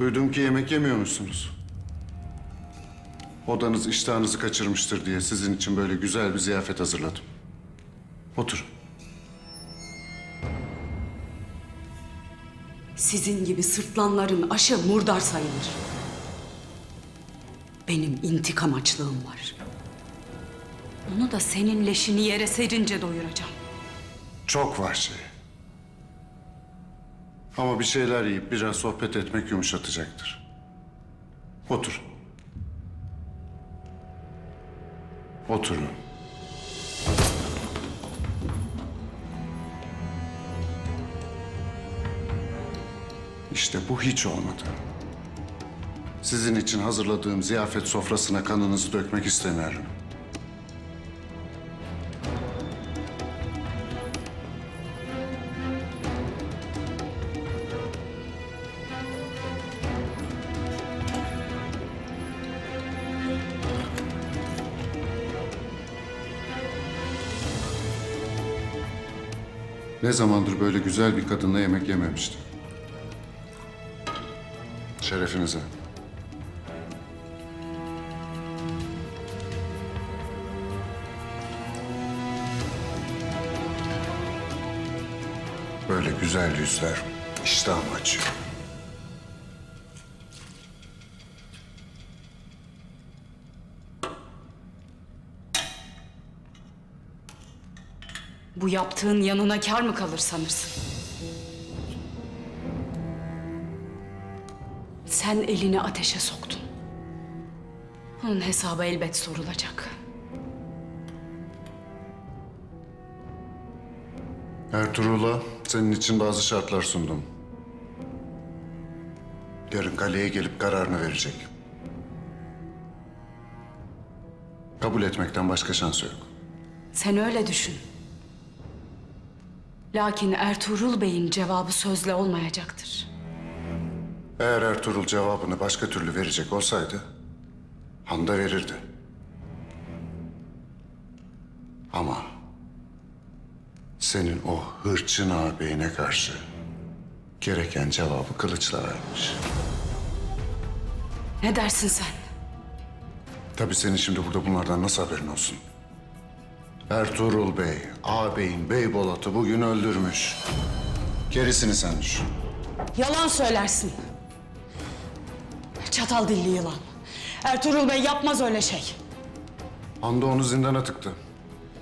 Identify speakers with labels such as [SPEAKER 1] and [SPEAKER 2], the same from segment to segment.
[SPEAKER 1] Duydum ki yemek yemiyormuşsunuz. Odanız iştahınızı kaçırmıştır diye sizin için böyle güzel bir ziyafet hazırladım. Otur.
[SPEAKER 2] Sizin gibi sırtlanların aşı murdar sayılır. Benim intikam açlığım var. Onu da senin leşini yere serince doyuracağım.
[SPEAKER 1] Çok var şey. Ama bir şeyler yiyip biraz sohbet etmek yumuşatacaktır. Otur. Oturun. İşte bu hiç olmadı. Sizin için hazırladığım ziyafet sofrasına kanınızı dökmek istemiyorum. Ne zamandır böyle güzel bir kadınla yemek yememiştim. Şerefinize. Böyle güzel yüzler iştahımı açıyor.
[SPEAKER 2] Bu yaptığın yanına kar mı kalır sanırsın? Sen elini ateşe soktun. Onun hesabı elbet sorulacak.
[SPEAKER 1] Ertuğrul'a senin için bazı şartlar sundum. Yarın kaleye gelip kararını verecek. Kabul etmekten başka şansı yok.
[SPEAKER 2] Sen öyle düşün. Lakin Ertuğrul Bey'in cevabı sözle olmayacaktır.
[SPEAKER 1] Eğer Ertuğrul cevabını başka türlü verecek olsaydı, Handa verirdi. Ama senin o hırçın ağabeyine karşı gereken cevabı kılıçla vermiş.
[SPEAKER 2] Ne dersin sen?
[SPEAKER 1] Tabii senin şimdi burada bunlardan nasıl haberin olsun? Ertuğrul Bey, ağabeyin Beybolat'ı bugün öldürmüş. Gerisini sen düşün.
[SPEAKER 2] Yalan söylersin. Çatal dilli yılan. Ertuğrul Bey yapmaz öyle şey.
[SPEAKER 1] Handa onu zindana tıktı.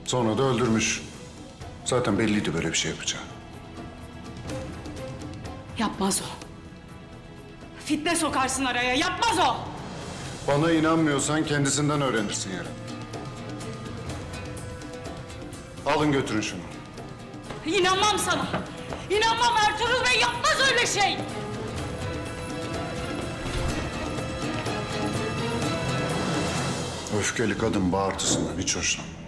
[SPEAKER 1] Sonra da öldürmüş. Zaten belliydi böyle bir şey yapacağı.
[SPEAKER 2] Yapmaz o. Fitne sokarsın araya. Yapmaz o.
[SPEAKER 1] Bana inanmıyorsan kendisinden öğrenirsin yarın. Alın götürün şunu.
[SPEAKER 2] İnanmam sana. İnanmam Ertuğrul Bey yapmaz öyle şey.
[SPEAKER 1] Öfkeli kadın bağırtısından hiç hoşlanmam.